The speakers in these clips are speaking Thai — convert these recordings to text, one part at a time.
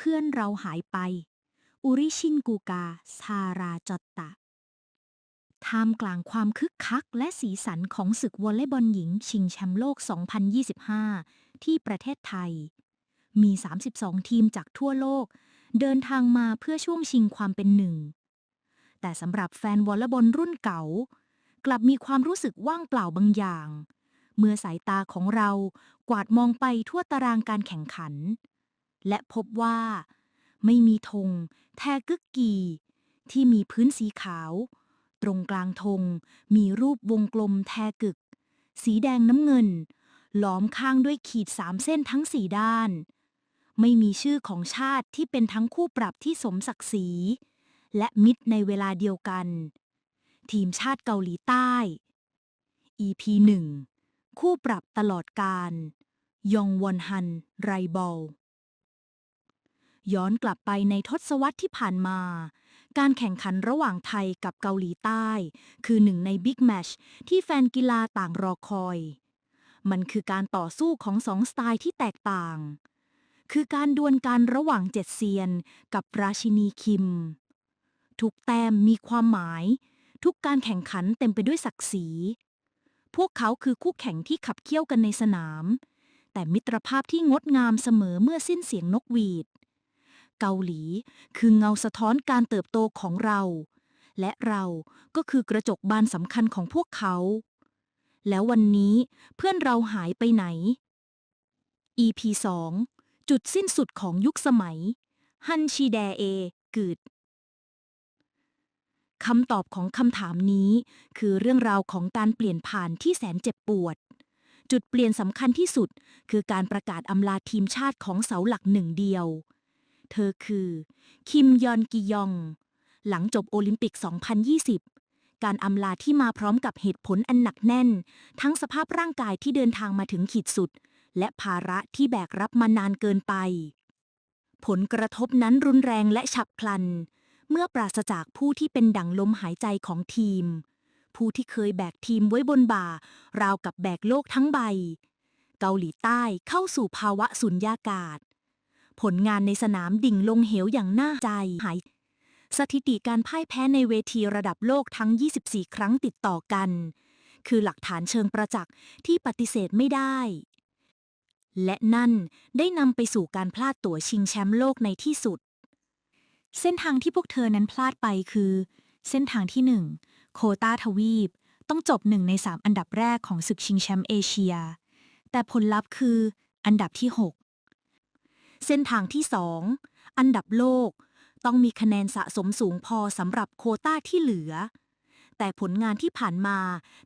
เพื่อนเราหายไป อุริชินกูกาซาราจอตตะท่ามกลางความคึกคักและสีสันของศึกวอลเลย์บอลหญิง ชิงแชมป์โลก 2025 ที่ประเทศไทย มี 32 ทีมจากทั่วโลก เดินทางมาเพื่อช่วงชิงความเป็นหนึ่ง แต่สำหรับแฟนวอลเลย์บอลรุ่นเก่า กลับมีความรู้สึกว่างเปล่าบางอย่าง เมื่อสายตาของเรากวาดมองไปทั่วตารางการแข่งขัน และพบว่า ไม่มีธงแทกึกกี ที่มีพื้นสีขาว ตรงกลางธงมีรูปวงกลมแทกึก สีแดงน้ำเงิน ล้อมข้างด้วยขีดสามเส้นทั้งสี่ด้าน ไม่มีชื่อของชาติที่เป็นทั้งคู่ปรับที่สมศักดิ์ศรี และมิตรในเวลาเดียวกัน ทีมชาติเกาหลีใต้ EP 1คู่ปรับตลอดการ ยองวอนฮัน ไรบอล ย้อนกลับไปในทศวรรษที่ผ่านมา การแข่งขันระหว่างไทยกับเกาหลีใต้ คือหนึ่งในบิ๊กแมชที่แฟนกีฬาต่างรอคอย มันคือการต่อสู้ของสองสไตล์ที่แตกต่าง คือการดวลกันระหว่างเจ็ดเซียน กับราชินีคิม ทุกแต้มมีความหมาย ทุกการแข่งขันเต็มไปด้วยศักดิ์ศรี พวกเขาคือคู่แข่งที่ขับเคี่ยวกันในสนาม แต่มิตรภาพที่งดงามเสมอเมื่อสิ้นเสียงนกหวีด เกาหลี คือเงาสะท้อนการเติบโตของเรา และเราก็คือกระจกบานสำคัญของพวกเขา แล้ววันนี้เพื่อนเราหายไปไหน EP 2 จุดสิ้นสุดของยุคสมัย ฮันชีแดเอ กึดคำตอบของคำถามนี้คือเรื่องราวของการเปลี่ยนผ่านที่แสนเจ็บปวด จุดเปลี่ยนสำคัญที่สุดคือการประกาศอำลาทีมชาติของเสาหลักหนึ่งเดียว เธอคือ คิมยอนกิยอง หลังจบโอลิมปิก 2020 การอำลาที่มาพร้อมกับเหตุผลอันหนักแน่น ทั้งสภาพร่างกายที่เดินทางมาถึงขีดสุด และภาระที่แบกรับมานานเกินไป ผลกระทบนั้นรุนแรงและฉับพลัน เมื่อปราศจากผู้ที่เป็นดั่งลมหายใจของทีม ผู้ที่เคยแบกทีมไว้บนบ่า ราวกับแบกโลกทั้งใบ เกาหลีใต้เข้าสู่ภาวะสุญญากาศ ผลงานในสนามดิ่งลงเหวอย่างน่าใจหาย สถิติการพ่ายแพ้ในเวทีระดับโลกทั้ง 24 ครั้งติดต่อกัน คือหลักฐานเชิงประจักษ์ที่ปฏิเสธไม่ได้ และนั่นได้นำไปสู่การพลาดตั๋วชิงแชมป์โลกในที่สุด เส้นทางที่พวกเธอนั้นพลาดไปคือ เส้นทางที่หนึ่งโคตาทวีป ต้องจบหนึ่งในสามอันดับแรกของศึกชิงแชมป์เอเชีย แต่ผลลัพธ์คืออันดับที่ 6 เส้นทางที่สองอันดับโลก ต้องมีคะแนนสะสมสูงพอสำหรับโคต้าที่เหลือ แต่ผลงานที่ผ่านมา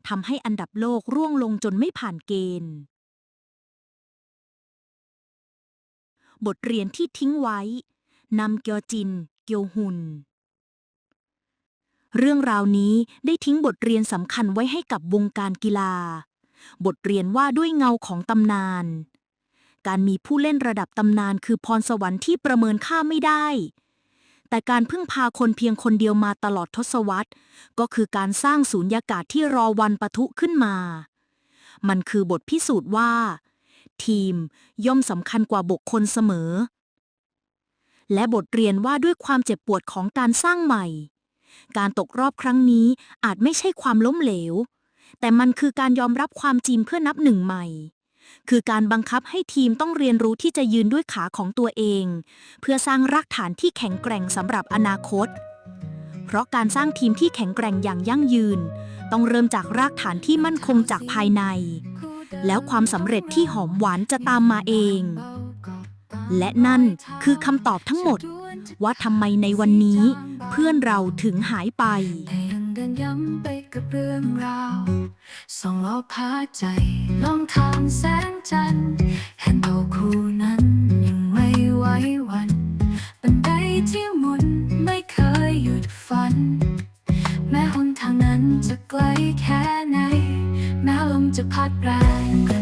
ทำให้อันดับโลกร่วงลงจนไม่ผ่านเกณฑ์ บทเรียนที่ทิ้งไว้นำเกียวจิน เกียวหุนเรื่องราวนี้ได้ทิ้งบทเรียนสำคัญไว้ให้กับวงการกีฬา บทเรียนว่าด้วยเงาของตำนาน การมีผู้เล่นระดับตำนานคือพรสวรรค์ที่ประเมินค่าไม่ได้ แต่การพึ่งพาคนเพียงคนเดียวมาตลอดทศวรรษ ก็คือการสร้างสูญญากาศที่รอวันปะทุขึ้นมา มันคือบทพิสูจน์ว่า ทีมย่อมสำคัญกว่าบุคคลเสมอ และบทเรียนว่าด้วยความเจ็บปวดของการสร้างใหม่ การตกรอบครั้งนี้อาจไม่ใช่ความล้มเหลว แต่มันคือการยอมรับความจริงเพื่อนับหนึ่งใหม่ คือการบังคับให้ทีมต้องเรียนรู้ที่จะยืนด้วยขาของตัวเอง เพื่อสร้างรากฐานที่แข็งแกร่งสำหรับอนาคต เพราะการสร้างทีมที่แข็งแกร่งอย่างยั่งยืน ต้องเริ่มจากรากฐานที่มั่นคงจากภายใน แล้วความสำเร็จที่หอมหวานจะตามมาเอง และนั่นคือคำตอบทั้งหมด ว่าทำไมในวันนี้ เพื่อนเราถึงหายไป เดินย้ำไปกับเรื่องราวส่องล้อพาใจลองทางแสงจันทร์เห็นเราคู่นั้นยังไม่ไหววันบันไดที่หมุนไม่เคยหยุดฝัน แม้หนทางนั้นจะไกลแค่ไหน แม้ลมจะพัดแรง